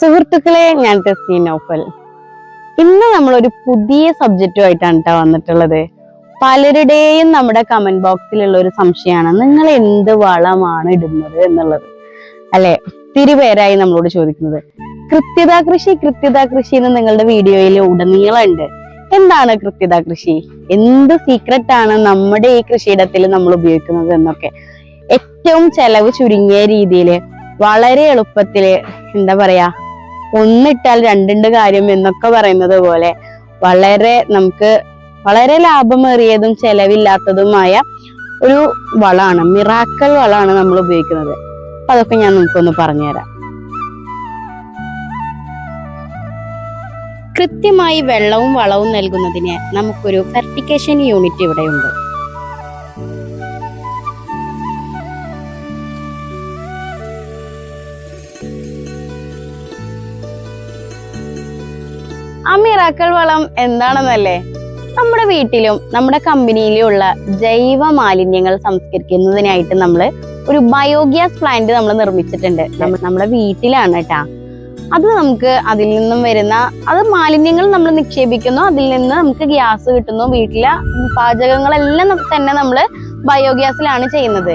സുഹൃത്തുക്കളെ ഞാൻ ടെസ്റ്റി നോഫൽ. ഇന്ന് നമ്മൾ ഒരു പുതിയ സബ്ജക്റ്റുമായിട്ടാണ് കേട്ടോ വന്നിട്ടുള്ളത്. പലരുടെയും നമ്മുടെ കമന്റ് ബോക്സിലുള്ള ഒരു സംശയമാണ് നിങ്ങൾ എന്ത് വളമാണ് ഇടുന്നത് എന്നുള്ളത്? അല്ലെ? ഒത്തിരി പേരായി നമ്മളോട് ചോദിക്കുന്നത്. കൃത്യത കൃഷി കൃത്യത കൃഷി എന്ന് നിങ്ങളുടെ വീഡിയോയിൽ ഉടനീളമുണ്ട്. എന്താണ് കൃത്യത കൃഷി? എന്ത് സീക്രട്ട് ആണ് നമ്മുടെ ഈ കൃഷിയിടത്തിൽ നമ്മൾ ഉപയോഗിക്കുന്നത് എന്നൊക്കെ. ഏറ്റവും ചെലവ് ചുരുങ്ങിയ രീതിയിൽ വളരെ എളുപ്പത്തിൽ എന്താ പറയാ ഒന്നിട്ടാൽ രണ്ടുണ്ട് കാര്യം എന്നൊക്കെ പറയുന്നത് പോലെ വളരെ നമുക്ക് വളരെ ലാഭമേറിയതും ചെലവില്ലാത്തതുമായ ഒരു വളമാണ് മിറാക്കൽ വളമാണ് നമ്മൾ ഉപയോഗിക്കുന്നത്. അപ്പൊ അതൊക്കെ ഞാൻ നമുക്കൊന്ന് പറഞ്ഞുതരാം. കൃത്യമായി വെള്ളവും വളവും നൽകുന്നതിന് നമുക്കൊരു ഫെർട്ടിക്കേഷൻ യൂണിറ്റ് ഇവിടെയുണ്ട്. ആ മിറാക്കൾ വളം എന്താണെന്നല്ലേ? നമ്മുടെ വീട്ടിലും നമ്മുടെ കമ്പനിയിലും ഉള്ള ജൈവ മാലിന്യങ്ങൾ സംസ്കരിക്കുന്നതിനായിട്ട് നമ്മൾ ഒരു ബയോഗ്യാസ് പ്ലാന്റ് നമ്മൾ നിർമ്മിച്ചിട്ടുണ്ട്. നമ്മൾ നമ്മുടെ വീട്ടിലാണ് കേട്ടാ അത് നമുക്ക് അതിൽ നിന്നും വരുന്ന അത് മാലിന്യങ്ങൾ നമ്മൾ നിക്ഷേപിക്കുന്നു അതിൽ നിന്ന് നമുക്ക് ഗ്യാസ് കിട്ടുന്നു വീട്ടിലെ പാചകങ്ങളെല്ലാം തന്നെ നമ്മൾ ബയോഗ്യാസിലാണ് ചെയ്യുന്നത്.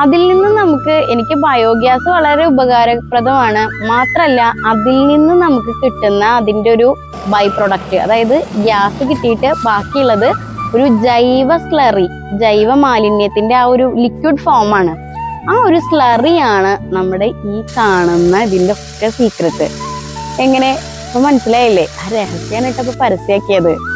അതിൽ നിന്ന് നമുക്ക് എനിക്ക് ബയോഗ്യാസ് വളരെ ഉപകാരപ്രദമാണ്. മാത്രല്ല അതിൽ നിന്ന് നമുക്ക് കിട്ടുന്ന അതിന്റെ ഒരു ബൈ പ്രൊഡക്റ്റ് അതായത് ഗ്യാസ് കിട്ടിയിട്ട് ബാക്കിയുള്ളത് ഒരു ജൈവ സ്ലറി ജൈവ മാലിന്യത്തിന്റെ ആ ഒരു ലിക്വിഡ് ഫോമാണ് ആ ഒരു സ്ലറിയാണ് നമ്മുടെ ഈ കാണുന്ന ഇതിന്റെ ഒക്കെ സീക്രട്ട് എങ്ങനെ? ഇപ്പൊ മനസ്സിലായില്ലേ? ആ ഇട്ടപ്പോ പരസ്യമാക്കിയത്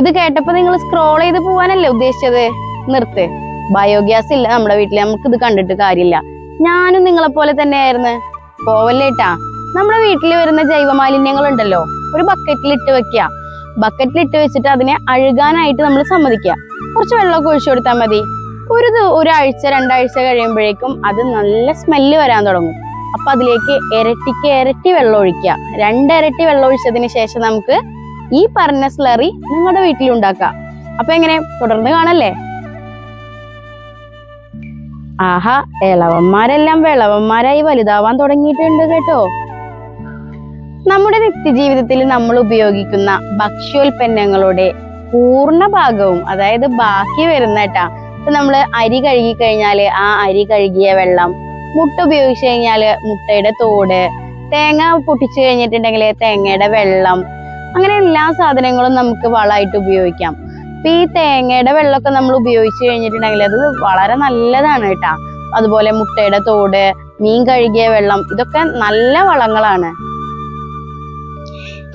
ഇത് കേട്ടപ്പോ നിങ്ങൾ സ്ക്രോൾ ചെയ്ത് പോവാനല്ലേ ഉദ്ദേശിച്ചത്? നിർത്ത്. ബയോഗ്യാസ് ഇല്ല നമ്മുടെ വീട്ടിൽ നമുക്ക് ഇത് കണ്ടിട്ട് കാര്യമില്ല. ഞാനും നിങ്ങളെ പോലെ തന്നെയായിരുന്നു. പോവല്ലേട്ടാ നമ്മുടെ വീട്ടിൽ വരുന്ന ജൈവ മാലിന്യങ്ങൾ ഉണ്ടല്ലോ ഒരു ബക്കറ്റിൽ ഇട്ട് വെക്കുക. ബക്കറ്റിൽ ഇട്ട് വെച്ചിട്ട് അതിനെ അഴുകാനായിട്ട് നമ്മൾ സമ്മതിക്കുക. കുറച്ച് വെള്ളമൊക്കെ ഒഴിച്ചു കൊടുത്താൽ മതി. ഒരു ഒരാഴ്ച രണ്ടാഴ്ച കഴിയുമ്പോഴേക്കും അത് നല്ല സ്മെല്ല് വരാൻ തുടങ്ങും. അപ്പൊ അതിലേക്ക് ഇരട്ടിക്ക് ഇരട്ടി വെള്ളം ഒഴിക്കുക. രണ്ടിരട്ടി വെള്ളം ഒഴിച്ചതിന് ശേഷം നമുക്ക് ഈ പറഞ്ഞ സ്ലറി നിങ്ങളുടെ വീട്ടിൽ ഉണ്ടാക്കാം അപ്പൊ എങ്ങനെ? തുടർന്ന് കാണല്ലേ? ആഹാ ഇളവന്മാരെല്ലാം വിളവന്മാരായി വലുതാവാൻ തുടങ്ങിയിട്ടുണ്ട് കേട്ടോ. നമ്മുടെ നിത്യജീവിതത്തിൽ നമ്മൾ ഉപയോഗിക്കുന്ന ഭക്ഷ്യോൽപ്പന്നങ്ങളുടെ പൂർണ ഭാഗവും അതായത് ബാക്കി വരുന്ന കേട്ടാ ഇപ്പൊ നമ്മൾ അരി കഴുകി കഴിഞ്ഞാൽ ആ അരി കഴുകിയ വെള്ളം മുട്ട ഉപയോഗിച്ച് കഴിഞ്ഞാൽ മുട്ടയുടെ തോട് തേങ്ങ പൊട്ടിച്ചു കഴിഞ്ഞിട്ടുണ്ടെങ്കിൽ തേങ്ങയുടെ വെള്ളം അങ്ങനെ എല്ലാ സാധനങ്ങളും നമുക്ക് വളമായിട്ട് ഉപയോഗിക്കാം. ഈ തേങ്ങയുടെ വെള്ളമൊക്കെ നമ്മൾ ഉപയോഗിച്ച് കഴിഞ്ഞിട്ടുണ്ടെങ്കിൽ അത് വളരെ നല്ലതാണ് കേട്ടാ. അതുപോലെ മുട്ടയുടെ തോട് മീൻ കഴുകിയ വെള്ളം ഇതൊക്കെ നല്ല വളങ്ങളാണ്.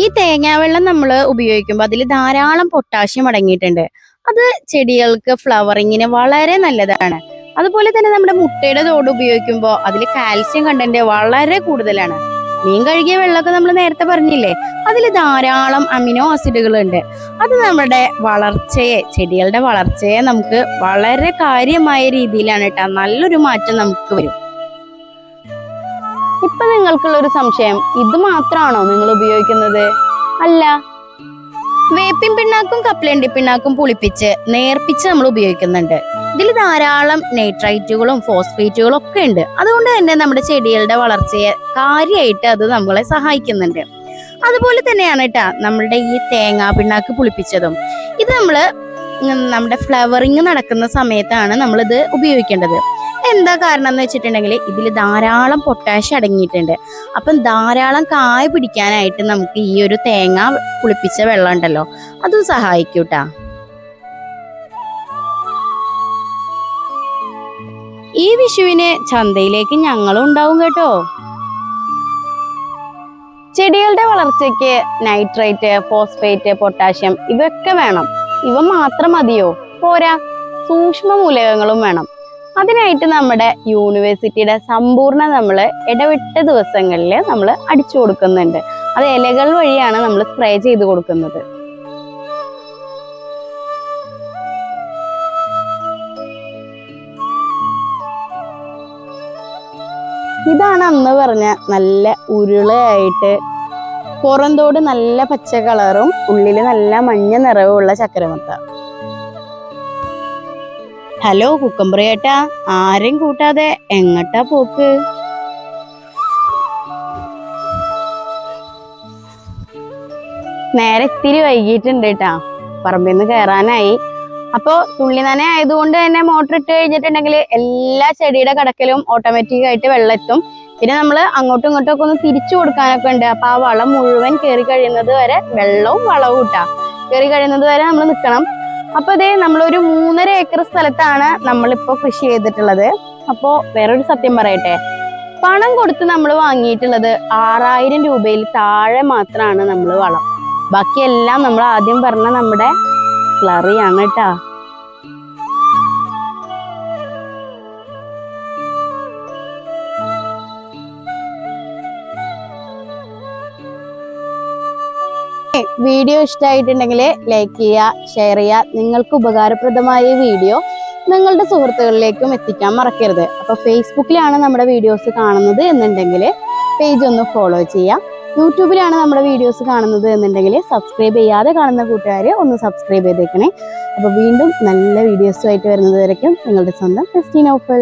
ഈ തേങ്ങാവെള്ളം നമ്മൾ ഉപയോഗിക്കുമ്പോൾ അതിൽ ധാരാളം പൊട്ടാഷ്യം അടങ്ങിയിട്ടുണ്ട്. അത് ചെടികൾക്ക് ഫ്ലവറിങ്ങിന് വളരെ നല്ലതാണ്. അതുപോലെ തന്നെ നമ്മുടെ മുട്ടയുടെ തോട് ഉപയോഗിക്കുമ്പോൾ അതിൽ കാൽസ്യം കണ്ടന്റ് വളരെ കൂടുതലാണ്. മീൻ കഴുകിയ വെള്ളമൊക്കെ നമ്മൾ നേരത്തെ പറഞ്ഞില്ലേ? അതിൽ ധാരാളം അമിനോ ആസിഡുകൾ ഉണ്ട് അത് നമ്മുടെ വളർച്ചയെ ചെടികളുടെ വളർച്ചയെ നമുക്ക് വളരെ കാര്യമായ രീതിയിലാണ് കേട്ടോ നല്ലൊരു മാറ്റം നമുക്ക് വരും. ഇപ്പൊ നിങ്ങൾക്കുള്ള ഒരു സംശയം ഇത് മാത്രമാണോ നിങ്ങൾ ഉപയോഗിക്കുന്നത്? അല്ല. വേപ്പിൻ പിണ്ണാക്കും കപ്പലണ്ടി പിണ്ണാക്കും പുളിപ്പിച്ച് നേർപ്പിച്ച് നമ്മൾ ഉപയോഗിക്കുന്നുണ്ട്. ഇതിൽ ധാരാളം നൈട്രൈറ്റുകളും ഫോസ്ഫേറ്റുകളും ഒക്കെ ഉണ്ട്. അതുകൊണ്ട് തന്നെ നമ്മുടെ ചെടികളുടെ വളർച്ചയെ കാര്യമായിട്ട് അത് നമ്മളെ സഹായിക്കുന്നുണ്ട്. അതുപോലെ തന്നെയാണ് കേട്ടാ നമ്മളുടെ ഈ തേങ്ങാ പിണ്ണാക്ക് പുളിപ്പിച്ചതും. ഇത് നമ്മൾ നമ്മുടെ ഫ്ലവറിങ് നടക്കുന്ന സമയത്താണ് നമ്മളിത് ഉപയോഗിക്കേണ്ടത്. എന്താ കാരണം എന്ന് വെച്ചിട്ടുണ്ടെങ്കിൽ ഇതിൽ ധാരാളം പൊട്ടാഷ്യം അടങ്ങിയിട്ടുണ്ട്. അപ്പം ധാരാളം കായ പിടിക്കാനായിട്ട് നമുക്ക് ഈ ഒരു തേങ്ങ പുളിപ്പിച്ച വെള്ളം ഉണ്ടല്ലോ അതും സഹായിക്കൂട്ടാ. ഈ വിഷുവിന് ചന്തയിലേക്ക് ഞങ്ങളും ഉണ്ടാവും കേട്ടോ. ചെടികളുടെ വളർച്ചയ്ക്ക് നൈട്രേറ്റ് ഫോസ്ഫേറ്റ് പൊട്ടാഷ്യം ഇവയൊക്കെ വേണം. ഇവ മാത്രം മതിയോ? പോരാ. സൂക്ഷ്മ മൂലകങ്ങളും വേണം. അതിനായിട്ട് നമ്മുടെ യൂണിവേഴ്സിറ്റിയുടെ സമ്പൂർണ നമ്മൾ ഇടവിട്ട ദിവസങ്ങളിൽ നമ്മൾ അടിച്ചു കൊടുക്കുന്നുണ്ട്. അത് ഇലകൾ വഴിയാണ് നമ്മൾ സ്പ്രേ ചെയ്ത് കൊടുക്കുന്നത്. ഇതാണ് അന്ന് പറഞ്ഞ നല്ല ഉരുളയായിട്ട് പുറന്തോട് നല്ല പച്ച കളറും ഉള്ളിൽ നല്ല മഞ്ഞ നിറവുമുള്ള ചക്കരമത്ത ഹലോ കുക്കമ്പറി ഏട്ടാ ആരെയും കൂട്ടാതെ എങ്ങട്ടാ പോക്ക്? നേരെ ഇത്തിരി വൈകിട്ടുണ്ട് കേട്ടാ പറമ്പിൽ കയറാനായി അപ്പോ തുള്ളി നന ആയതുകൊണ്ട് തന്നെ മോട്ടർ ഇട്ട് കഴിഞ്ഞിട്ടുണ്ടെങ്കിൽ എല്ലാ ചെടിയുടെ കടക്കലും ഓട്ടോമാറ്റിക് ആയിട്ട് വെള്ളം എത്തും പിന്നെ നമ്മൾ അങ്ങോട്ടും ഇങ്ങോട്ടും ഒക്കെ ഒന്ന് തിരിച്ചു കൊടുക്കാനൊക്കെ ഉണ്ട്. അപ്പൊ ആ വളം മുഴുവൻ കയറി കഴിയുന്നത് വരെ വെള്ളവും വളവും ഇട്ടാ. കയറി കഴിയുന്നത് വരെ നമ്മൾ നിൽക്കണം അപ്പൊ അതേ നമ്മളൊരു മൂന്നര ഏക്കർ സ്ഥലത്താണ് നമ്മളിപ്പോ കൃഷി ചെയ്തിട്ടുള്ളത്. അപ്പോ വേറൊരു സത്യം പറയട്ടെ. പണം കൊടുത്ത് നമ്മൾ വാങ്ങിയിട്ടുള്ളത് ആറായിരം രൂപയിൽ താഴെ മാത്രമാണ് നമ്മൾ വളം. ബാക്കിയെല്ലാം നമ്മൾ ആദ്യം പറഞ്ഞ നമ്മുടെ സ്ലറിയാണ് കേട്ടാ. വീഡിയോ ഇഷ്ടമായിട്ടുണ്ടെങ്കിൽ ലൈക്ക് ചെയ്യുക ഷെയർ ചെയ്യുക. നിങ്ങൾക്ക് ഉപകാരപ്രദമായ ഈ വീഡിയോ നിങ്ങളുടെ സുഹൃത്തുക്കളിലേക്കും എത്തിക്കാൻ മറക്കരുത്. അപ്പോൾ ഫേസ്ബുക്കിലാണ് നമ്മുടെ വീഡിയോസ് കാണുന്നത് എന്നുണ്ടെങ്കിൽ പേജ് ഒന്ന് ഫോളോ ചെയ്യാം. യൂട്യൂബിലാണ് നമ്മുടെ വീഡിയോസ് കാണുന്നത് എന്നുണ്ടെങ്കിൽ സബ്സ്ക്രൈബ് ചെയ്യാതെ കാണുന്ന കൂട്ടുകാർ ഒന്ന് സബ്സ്ക്രൈബ് ചെയ്തേക്കണേ. അപ്പോൾ വീണ്ടും നല്ല വീഡിയോസുമായിട്ട് വരുന്നത് വരയ്ക്കും നിങ്ങളുടെ സ്വന്തം ക്രിസ്റ്റീൻ ഓഫൽ